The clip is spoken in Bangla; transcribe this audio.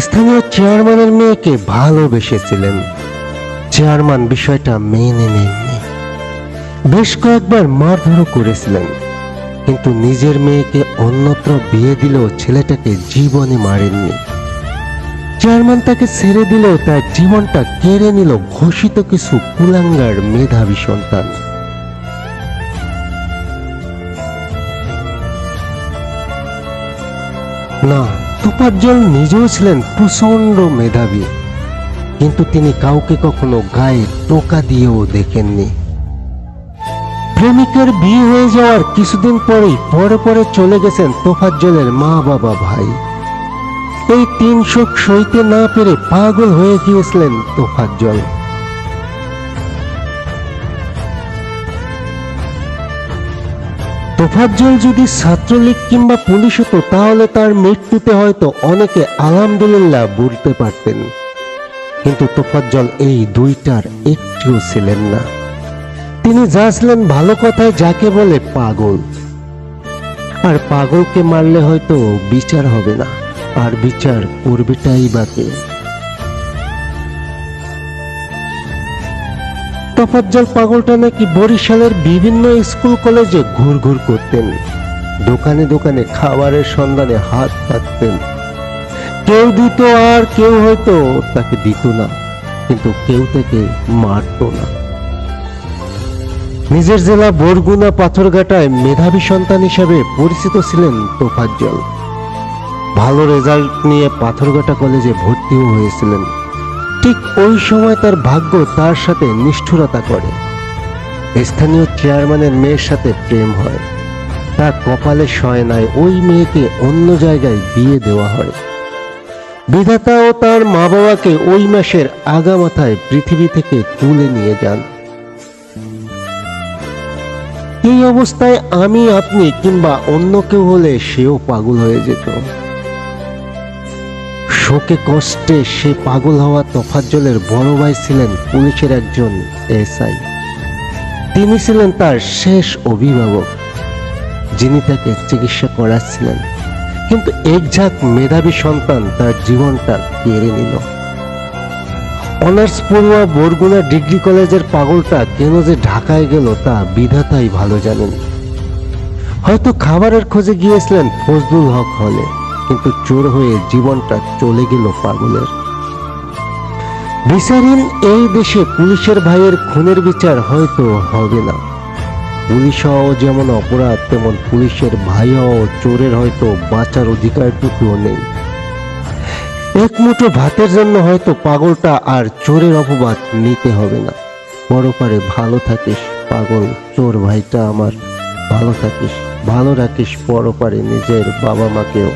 স্থানীয় চেয়ারম্যানের মেয়েকে ভালোবেসেছিলেন। চেয়ারম্যান বিষয়টা মেনে নেননি। বেশ কয়েকবার মারধরও করেছিলেন, কিন্তু নিজের মেয়েকে অন্যত্র বিয়ে দিলেও ছেলেটাকে জীবনে মারেননি। চেয়ারম্যান তাকে ছেড়ে দিলেও তার জীবনটা কেড়ে নিল ঘোষিত কিছু কুলাঙ্গার মেধাবী সন্তান। না তোপাজ্জল নিজেও ছিলেন প্রচণ্ড মেধাবী। কিন্তু তিনি কাউকে কখনো গায়ে টোকা দিয়েও দেখেননি। প্রেমিকের বিয়ে হয়ে যাওয়ার কিছুদিন পরেই পরে পরে চলে গেছেন তোফাজ্জলের মা বাবা ভাই। এই তিন শোক সইতে না পেরে পাগল হয়ে গিয়েছিলেন তোফাজ্জল তোফাজ্জল যদি ছাত্রলীগ কিংবা পুলিশ হতো, তাহলে তার মৃত্যুতে হয়তো অনেকে আলহামদুলিল্লাহ বলতে পারতেন। কিন্তু তোফাজ্জল এই দুইটার একটিও ছিলেন না। তিনি যা ছিলেন ভালো কথায় যাকে বলে পাগল। আর পাগলকে মারলে হয়তো বিচার হবে না, আর বিচার করবেটাই বাকে। তফাজ্জল পাগলটা নাকি বরিশালের বিভিন্ন স্কুল কলেজে ঘুরঘুর করতেন। দোকানে দোকানে খাবারের সন্ধানে হাত পাততেন কেউ দিত আর কেউ হয়তো তাকে দিত না, কিন্তু কেউ তাকে মারতো না। নিজের জেলা বরগুনা পাথরঘাটায় মেধাবী সন্তান হিসেবে পরিচিত ছিলেন তোফাজ্জল। ভালো রেজাল্ট নিয়ে পাথরঘাটা কলেজে ভর্তিও হয়েছিলেন। ঠিক ওই সময় তার ভাগ্য তার সাথে নিষ্ঠুরতা করে। স্থানীয় চেয়ারম্যানের মেয়ের সাথে প্রেম হয়। তার কপালে সয় নাই ওই মেয়েকে অন্য জায়গায় বিয়ে দেওয়া হয়। বিধাতা ও তার মা বাবাকে ওই মাসের আগামাথায় পৃথিবী থেকে তুলে নিয়ে যান। এই অবস্থায় আমি, আপনি কিংবা অন্য কেউ হলে সেও পাগল হয়ে যেত। শোকে কষ্টে সে পাগল হওয়া তফাজ্জলের বড় ভাই ছিলেন পুলিশের একজন এসআই। তিনি ছিলেন তার শেষ অভিভাবক, যিনি তাকে চিকিৎসা করাচ্ছিলেন। কিন্তু এক ঝাঁক মেধাবী সন্তান তার জীবনটা কেড়ে নিল। অনার্স পড়ুয়া বরগুনা ডিগ্রি কলেজের পাগলটা কেন যে ঢাকায় গেল তা বিধাতাই ভালো জানেন। হয়তো খাবারের খোঁজে গিয়েছিলেন ফজলুল হক হলে। কিন্তু চোর হয়ে জীবনটা চলে গেল পাগলের। বিচারহীন এই দেশে পুলিশের ভাইয়ের খুনের বিচার হয়তো হবে না। পুলিশ হওয়াও যেমন অপরাধ, তেমন পুলিশের ভাই হওয়াও চোরের হয়তো বাঁচার অধিকারটুকুও নেই। এক মুঠো ভাতের জন্য হয়তো পাগলটা আর চোরের অপবাদ নিতে হবে না। পরপারে ভালো থাকিস, পাগল, চোর ভাইটা আমার। ভালো থাকিস, ভালো রাখিস পরপারে নিজের বাবা মাকেও